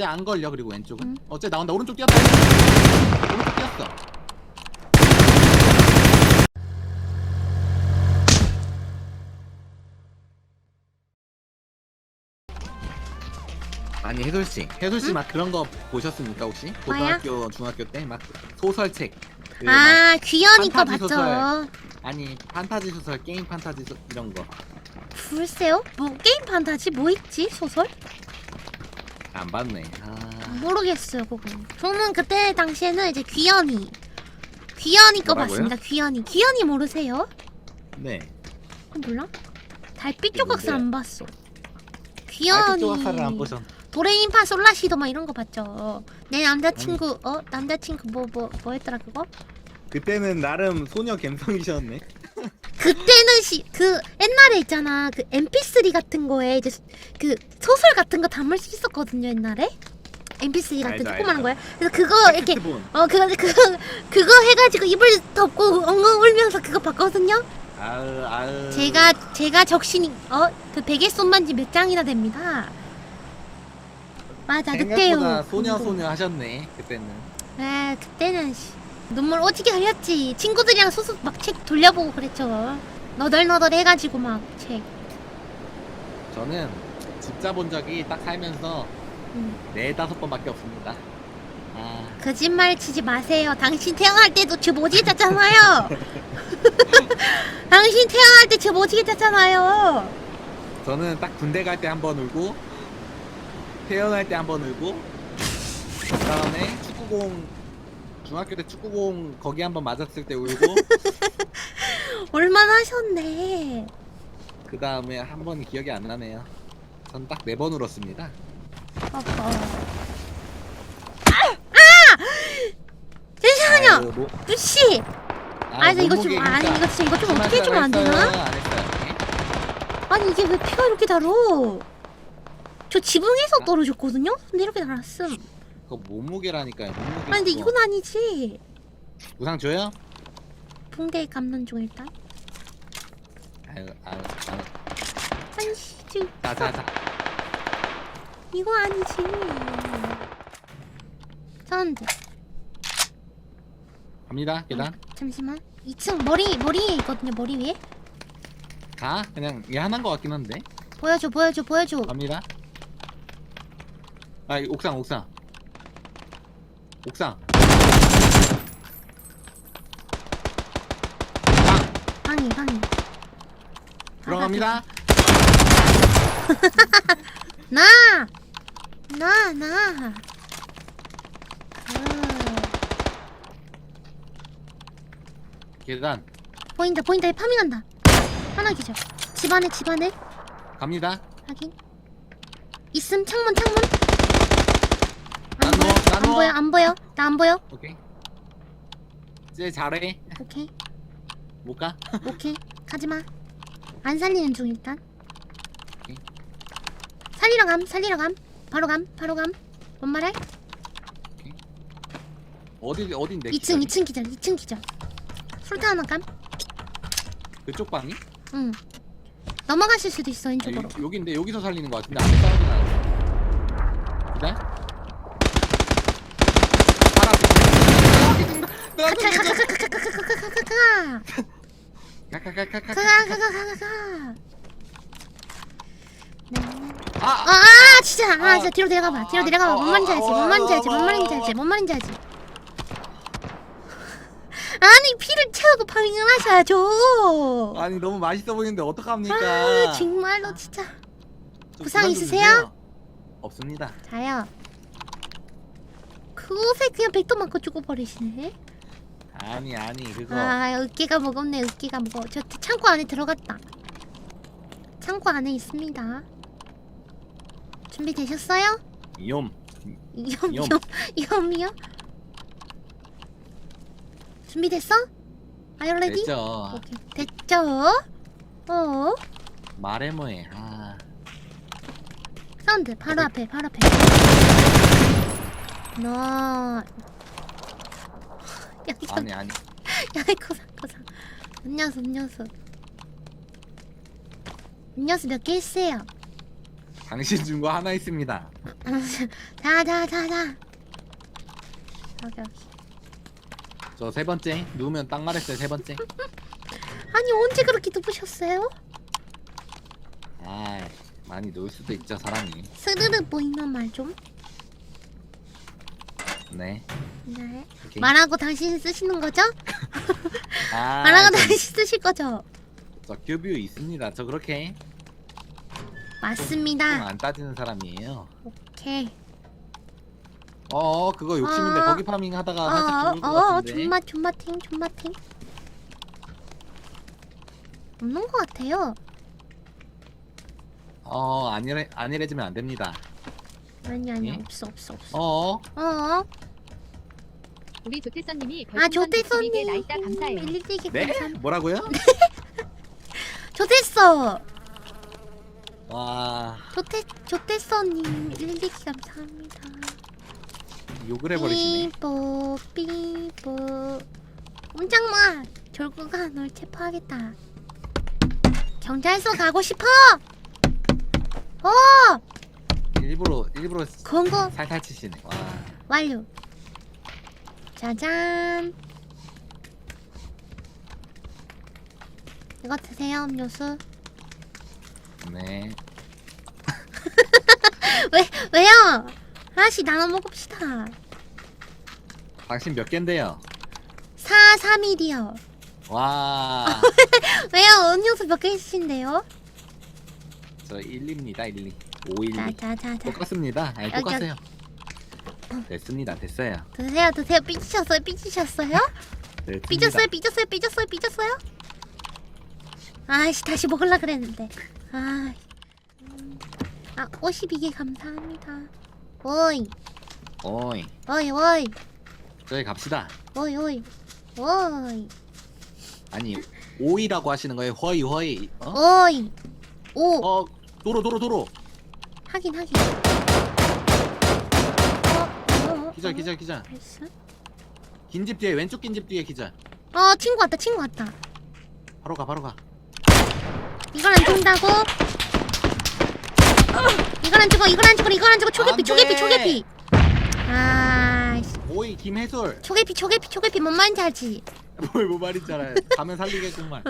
절대 안 걸려 그리고 왼쪽은. 응. 어째 나온다. 오른쪽 뛰었다. 오른쪽 뛰었어. 아니 해솔씨. 해솔씨 막 그런 거 보셨습니까 혹시? 뭐야? 고등학교 중학교 때 막 소설책. 그 막- 아 귀여니 거 봤죠 소설. 아니 판타지 소설 게임 판타지 소, 이런 거. 안 글쎄요? 뭐 게임 판타지 뭐 있지? 소설 봤네. 아. 모르겠어요 그거 저는 그때 당시에는 이제 귀여니 귀여니 거 뭐라고요? 봤습니다 귀여니 귀여니 모르세요? 네. 그건 몰라? 달빛 조각사 뭔데? 안 봤어. 아, 그쪽 화살을 안 보셨. 도레인파 솔라시도 막 이런 거 봤죠. 내 남자친구 어? 남자친구 뭐 뭐뭐 했더라 그거? 그때는 나름 소녀 감성이셨네. 그때는 시 그 옛날에 있잖아 그 MP3 같은 거에 이제 소- 그 소설 같은 거 담을 수 있었거든요 옛날에 MP3 같은 알죠, 조그마한 알죠. 거야 그래서 그거 이렇게 본. 어 그거 그거 그거 해가지고 이불 덮고 엉엉 울면서 그거 봤거든요 아으 아으. 제가 제가 적신이 어그 베개 손만지 몇 장이나 됩니다 맞아 늑대요 생각보다 소녀 소녀 하셨네 그때는. 아 그때는 씨, 눈물 오지게 흘렸지 친구들이랑 소소 막책 돌려보고 그랬죠 너덜너덜 해가지고 막 책 저는 진짜 본 적이 딱 살면서 음. 네 다섯 번밖에 없습니다. 아 거짓말 치지 마세요. 당신 태어날 때도 저 모지게 짰잖아요. 당신 태어날 때 저 모지게 짰잖아요. 저는 딱 군대 갈 때 한 번 울고 태어날 때 한 번 울고 그다음에 축구공 중학교 때 축구공 거기 한번 맞았을 때 울고 얼마나 하셨네. 그 다음에 한 번이 기억이 안 나네요. 전 딱 네 번 울었습니다. 어허. 아! 잠시만요. 아유, 뭐, 루시. 아, 이거 좀 몸무게 아니 그러니까 이거 진짜 이거 좀 심한 어떻게 해주면 안말 되나? 안 했어요? 아니 이게 왜 피가 이렇게 달어? 저 지붕에서 아. 떨어졌거든요. 근데 이렇게 달았음. 그거 몸무게라니까요. 몸무게. 아니 근데 그거. 이건 아니지. 우상 줘요? 붕대 감는 중 일단. 아유 아유 아유. 지금 자자자. 이거 아니지. 사운드. 갑니다. 계단. 잠시만. 2층 머리 머리에 있거든요. 머리 위에. 가. 그냥 얘 하나인 것 같긴 한데. 보여줘 보여줘 보여줘. 갑니다. 아이 옥상 옥상. 옥상. 방이 방이. 들어갑니다. 나. 나 나. 어. 계단. 보인다 보인다 파밍한다. 하나 기절. 집안에 집안에 갑니다. 확인. 있음 창문 창문. 안 보여 안. 보여 안나안 보여. 오케이. 이제 잘해. 오케이 못 가? 오케이 가지마. 안 살리는 중 일단. 오케이. 살리러 감 살리러 감 바로 감 바로 감. 뭔 말해? 어디 어딘데? 2층 기절이? 2층 기절 2층 기절. 술탄 하나 감. 그쪽 방이? 응. 넘어가실 수도 있어 아, 왼쪽으로. 여, 여기인데 여기서 살리는 것 같은데 앞에 싸우진 않아. 기다려. 바로 앞에. 가가가가가가가가가가가. 가가가가가. 가가가가가가. 아! 아 진짜 아 아. 진짜 뒤로 내려가봐 뒤로 아, 내려가봐 아, 뭔 말인지 아, 알지 아, 뭔 말인지 아, 알지 뭔 아, 말인지 아. 알지 뭔 말인지 알지 아니 피를 채우고 파밍을 하셔야죠 아니 너무 맛있어 보이는데 어떡합니까? 아 정말로 진짜 좀 부상 부산 좀 있으세요? 주세요. 없습니다. 자요 그곳에 그냥 백도 맞고 죽어버리시네 아니 아니 그거 아 으깨가 먹었네 으깨가 먹어 저 창고 안에 들어갔다 창고 안에 있습니다 준비되셨어요? 이옴. 이염 이염. 이염 이염이요? 준비됐어? Ready? 됐죠. 오케이 됐죠? 어 말해 뭐해. 아. 사운드 바로 앞에 바로 앞에 너 여기 아니 아니. 야이 고상 고상 음료수 음료수 음료수 몇 개 있어요? 당신 준 거 하나 있습니다. 자자자자 여기 여기 저 세 번째 누우면 딱 말했어요 세 번째. 아니 언제 그렇게 누우셨어요? 아 많이 누울 수도 있죠 사람이. 스르르 보이는 말 좀 네. 네. 오케이. 말하고 당신 쓰시는 거죠? 아, 말하고 저, 당신 쓰실 거죠? 저 교뷰 있습니다. 저 그렇게 맞습니다 안 따지는 사람이에요. 오케이 어 그거 욕심인데 어. 거기 파밍 하다가 살짝 죽을 것 어 어 같은데. 존맛 존맛탱 존맛탱 없는 것 같아요 어 아니래 아니래지면 안 됩니다. 아니 아니 예? 없어 없어 없어 어 어 어 우리 조태선님이 아 조태선님. 102개 나이다 감사해요. 일일이 네? 감사합니다. 뭐라고요? 조태서. 와. 조태 조태서님 일일이 감사합니다. 욕을 해버리시네. 삐뽀 삐뽀 꼼짝마 졸구가 널 체포하겠다. 경찰서 가고 싶어! 어! 일부러 일부러 권고. 살살 치시네. 와. 완료 짜잔 이거 드세요 음료수 네. 왜 왜요 하나씩 나눠 먹읍시다 당신 몇 개인데요? 4 3일이요 와. 왜요 음료수 몇개 있으신데요 저 1입니다 1, 2. 5, 1, 2. 자자자자 똑같습니다. 아니 여기, 똑같아요. 됐습니다. 됐어요. 드세요 드세요 삐지셨어요 삐지셨어요 됐습니다. 삐졌어요 삐졌어요 삐졌어요 삐졌어요 아이씨 다시 먹을라 그랬는데 아, 음. 아 52개 감사합니다 오이 어이. 오이 오이 저희 갑시다. 오이 오이 오이 아니 오이라고 하시는 거예요? 허이 허이. 어? 오이 오 어 도로 도로 도로. 하긴 하긴 기절 어, 기절 기절. 벌써? 긴집 뒤에 왼쪽 긴 집 뒤에 기절. 어 친구 왔다 친구 왔다 바로 가 바로 가. 이걸 안 죽는다고? 이걸 안 죽어 이걸 안 죽어 이걸 안 죽어 초계피 안. 초계피 초계피 아이씨 오이 김해솔. 초계피 초계피 초계피 뭔 말인지 알지? 뭘뭐 말인지 알아요. 가면 살리겠구만.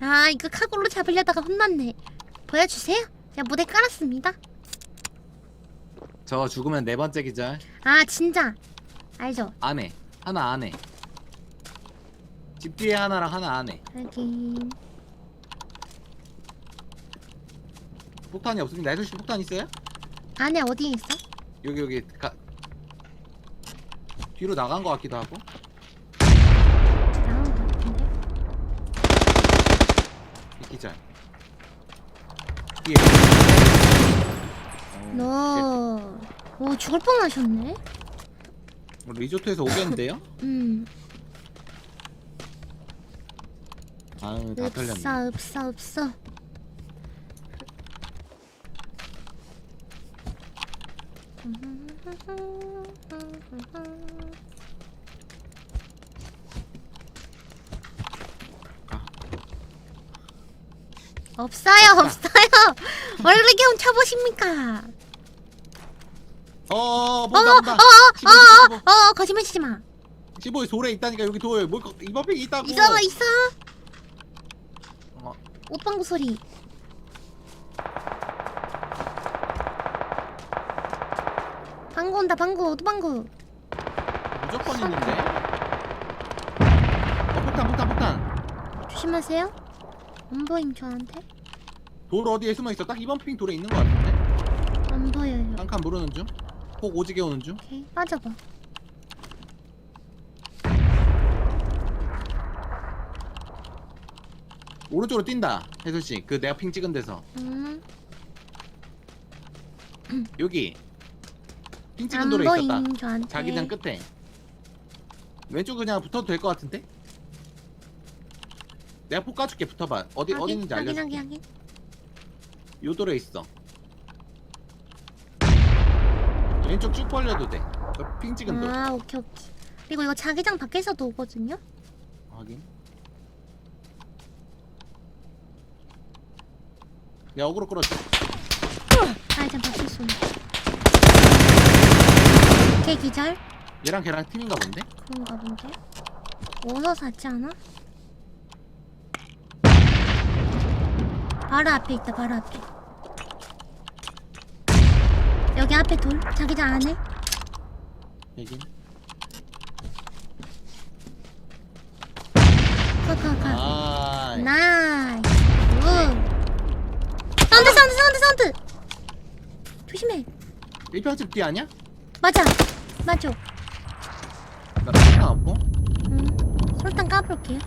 아 이거 카골로 잡으려다가 혼났네 보여주세요 제가 무대 깔았습니다 저 죽으면 네 번째 기절. 아 진짜 알죠? 안에 하나 안에. 집 뒤에 하나랑 하나 안에. 하긴 폭탄이 없습니다. 해솔 씨 폭탄 있어요? 안에 어디에 있어? 여기 여기 가. 뒤로 나간 것 같기도 하고. 나온 것 같은데 이 기절. 뒤에. 어, 너... 오 죽을 뻔 하셨네 쉣. 어, 리조트에서 오겠는데요? 음 아유 다 털렸네. 없어 없어 없어 아. 없어요 없어요 얼굴 경험 쳐보십니까 어 어어어어어 본다 본다. 어, 어, 어, 거짓말 치지 마 15에 돌에 있다니까 여기 돌. 뭐 이번 팩 있다고. 있어 있어 어, 옷방구 소리 방구 온다 방구 오토방구 무조건 있는데. 어 폭탄 폭탄 폭탄. 조심하세요 안 보임 저한테 돌 어디에 숨어 있어? 딱 이번 핑 돌에 있는 것 같은데. 안 보여요 한 칸 모르는 중. 폭 오지게 오는 중. 오케이 빠져봐 오른쪽으로 뛴다. 혜솔 씨. 그 내가 핑 찍은 데서. 음, 여기. 핑 찍은 안 돌에 있었다. 보임 저한테 자기장 끝에. 왼쪽 그냥 붙어도 될 것 같은데? 내가 폭 까줄게 붙어봐. 어디 어디 있는지 확인 알려줄게. 확인 확인 요 돌에 있어. 왼쪽 쭉 벌려도 돼. 그핑 찍은 돌. 아 오케이 오케이 그리고 이거 자기장 밖에서도 오거든요 확인. 내가 어그로 끌어줄게. 자기장 박수 쏘네. 걔 기절? 얘랑 걔랑 팀인가 본데? 그런가 본데? 어서 샀지 않아? 바로 앞에 있다 바로 앞에. 여기 앞에 돌? 자기장 안에 아 나이스. 굿 사운드 사운드 사운드 사운드. 조심해. 1평집 뒤 아니야? 맞아. 맞아. 나 상관없고 응. 설탕 까볼게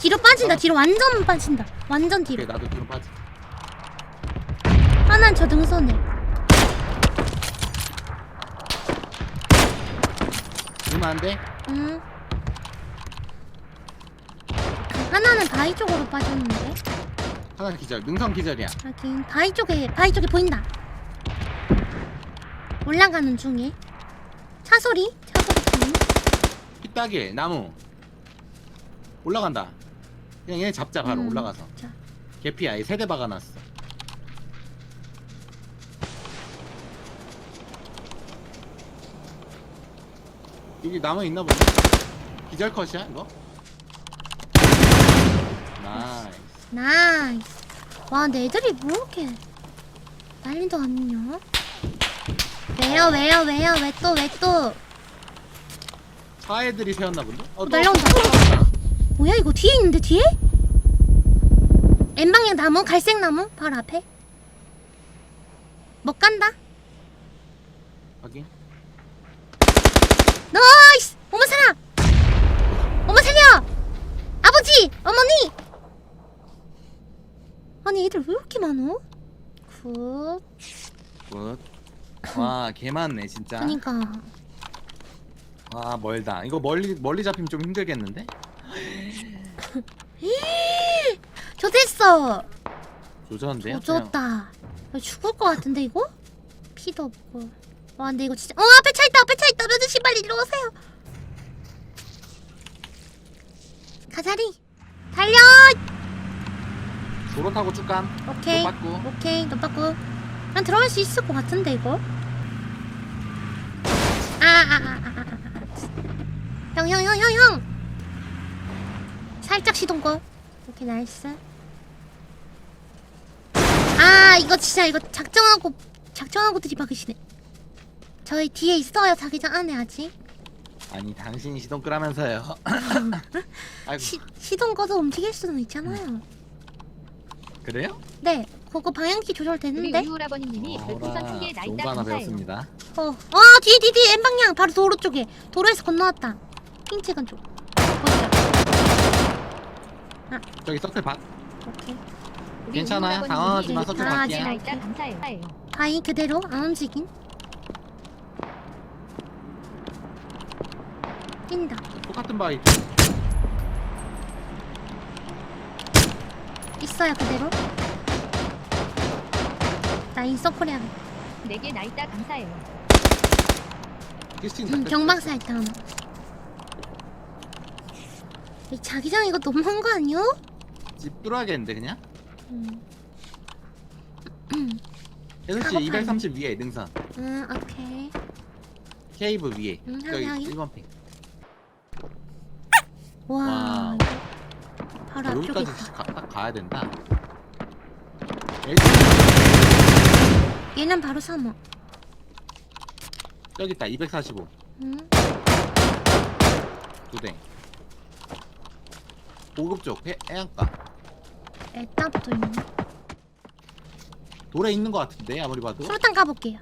뒤로 빠진다 뒤로. 완전 빠진다. 완전 뒤로. 오케이 나도 뒤로 빠지. 하나는 저 등선에 누면 안돼? 응. 하나는 바위 쪽으로 빠졌는데. 하나 기절. 능선 기절이야. 하긴 바위 쪽에 바위 쪽에 보인다. 올라가는 중에. 차 소리? 차 소리. 들리네. 피따길 나무. 올라간다 그냥 얘 잡자 바로 음, 올라가서 자, 개피야 얘 세대 박아놨어 여기 나무 있나 보네 기절 컷이야 이거? 나이스 나이스 와 근데 애들이 뭐 이렇게 난리도 아니냐 왜요 왜요 왜요 왜 또 왜또 차 애들이 세웠나 본데? 어, 또 날라온다. 올라온다. 뭐야 이거 뒤에 있는데 뒤에? N방향 나무? 갈색 나무? 바로 앞에? 못 간다? 확인. 나이스! 어머 살아 어머 살려! 아버지! 어머니! 아니 애들 왜 이렇게 많어? 굿. 굿와 개 많네 진짜. 그니까. 와 멀다. 이거 멀리 멀리 잡히면 좀 힘들겠는데? 저 됐어. 조졌는데요? 어 졌다. 죽을 것 같은데 이거? 피도 없고. 와 근데 이거 진짜 어 앞에 차 있다 앞에 차 있다. 아저씨 빨리 이리 오세요. 가자리. 달려! 도로 타고 쭉 감. 오케이. 못 받고. 오케이 너 받고. 난 들어갈 수 있을 것 같은데 이거? 아 아 아 시동 거 오케이 나이스 아 이거 진짜 이거 작정하고 작정하고 들이박으시네 저희 뒤에 있어요 자기장 안에 아직 아니 당신이 시동 끄라면서요 아이고 시, 시동 꺼도 움직일 수는 있잖아요 그래요? 네 그거 방향키 우리 조절되는데 우유라버니님이 별풍선 어라 한개 나있다 거 하나 감사해요. 배웠습니다 어, 어, 뒤에, 뒤에, 뒤에, N방향. 바로 도로 쪽에. 도로에서 건너왔다. 핑 찍은 쪽. 저기 서클 박 오케이. 괜찮아. 당황하지 마. 서클 밖이야. 나있다 감사해요. 바위 그대로 안 움직인. 뛴다. 똑같은 바위 있어요, 그대로. 나 인서클 해야겠다. 네개 나있다 감사해요. 음, 경박사 하나. 이 자기장 이거 너무한 거 아니요? 집 뚫어야겠는데 그냥? 음. 6시 작업하네. 230 위에 능선 음, 오케이. 케이브 위에 음, 저기 하긴, 하긴. 1번 핑 와. 와우. 바로 앞쪽에 여기까지 있다. 가, 딱 가야 된다 얘는 바로 3호. 저기 있다 245 음. 두대 고급 쪽 해, 해안가 에따부터 있네. 돌에 있는 것 같은데 아무리 봐도 수류탄 까볼게요.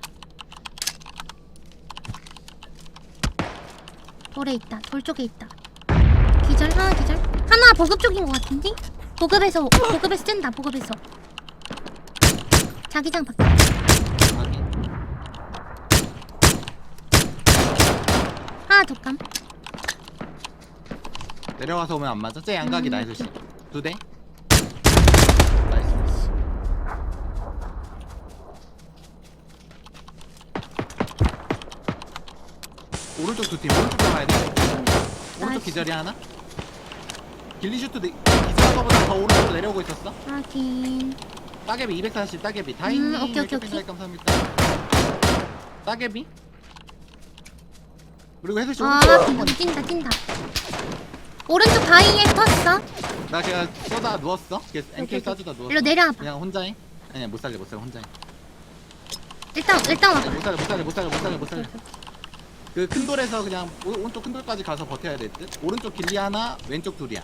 돌에 있다. 돌 쪽에 있다. 기절 하나 기절. 하나 보급 쪽인 것 같은데? 보급에서 보급에서 뗀다. 보급에서. 자기장 밖에. 확인. 하나 더 감. 내려가서 오면 안 맞아? 쟤 양각이다 음, 해수씨 두 대? 나이스. 오른쪽 두 팀 오른쪽 가야 돼. 오른쪽 나이스. 기절이 하나? 길리슈트 내- 기절한 거보다 더 오른쪽으로 내려오고 있었어? 확인. 따개비 240 따개비. 다행히 음, 오케이, 오케이, 오케이. 감사합니다. 따개비? 그리고 해수씨 아 오른쪽. 뛴다 한번 뛴다 뛴다 오른쪽 바위에 떴어. 나 그냥 쏘다 누웠어. 걔 오케이, NK 오케이. 쏴주다 누웠어. 일로 내려와봐. 그냥 혼자 해 아니야 못 살려 못 살려 혼자 해 일단 일단 와봐 못 살려 못 살려 못 살려 못 살려 못 살려 그 큰 돌에서 그냥 오, 오른쪽 큰 돌까지 가서 버텨야 될 듯? 오른쪽 길리 하나 왼쪽 둘이야.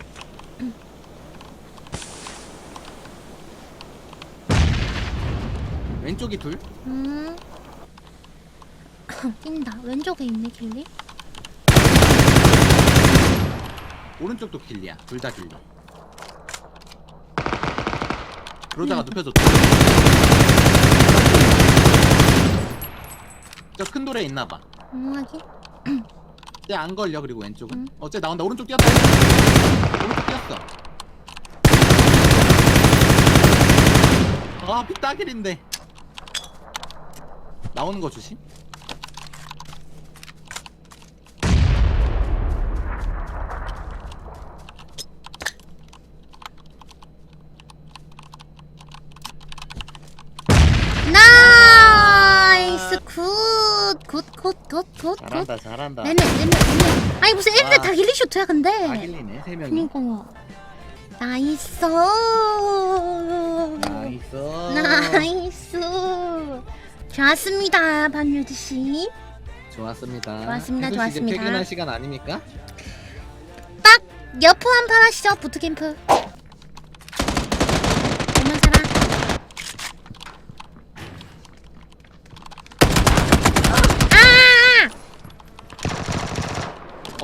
왼쪽이 둘? 음. 뛴다. 왼쪽에 있네 길리 오른쪽도 길리야. 둘 다 길리 그러다가 음. 눕혀줬다. 저큰 돌에 있나봐. 음 하긴 쟤 안 걸려 그리고 왼쪽은. 음. 어쟤 나온다. 오른쪽 뛰었다. 오른쪽 뛰었어. 아 피따길인데. 나오는 거 조심 나이스 굿굿굿굿굿굿. 잘한다 네네 네네 네네 아니 무슨 애들 와. 다 길리쇼트야 근데. 다 길리네 세 명이. 그니까요. 나이스. 나이스. 나이스. 좋았습니다 반유드씨. 좋았습니다. 좋았습니다, 혜수 씨 이제 좋았습니다. 퇴근할 시간 아닙니까? 딱 여포 한판 하시죠 부트캠프 오면 살아 아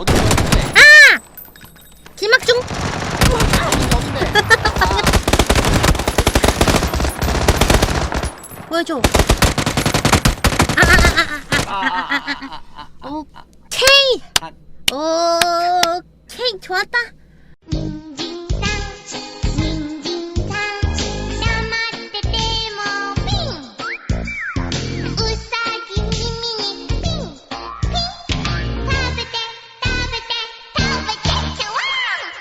어디 어딘데 길막 중 보여줘 아아아아아아 오케이 아. 오케이 좋았다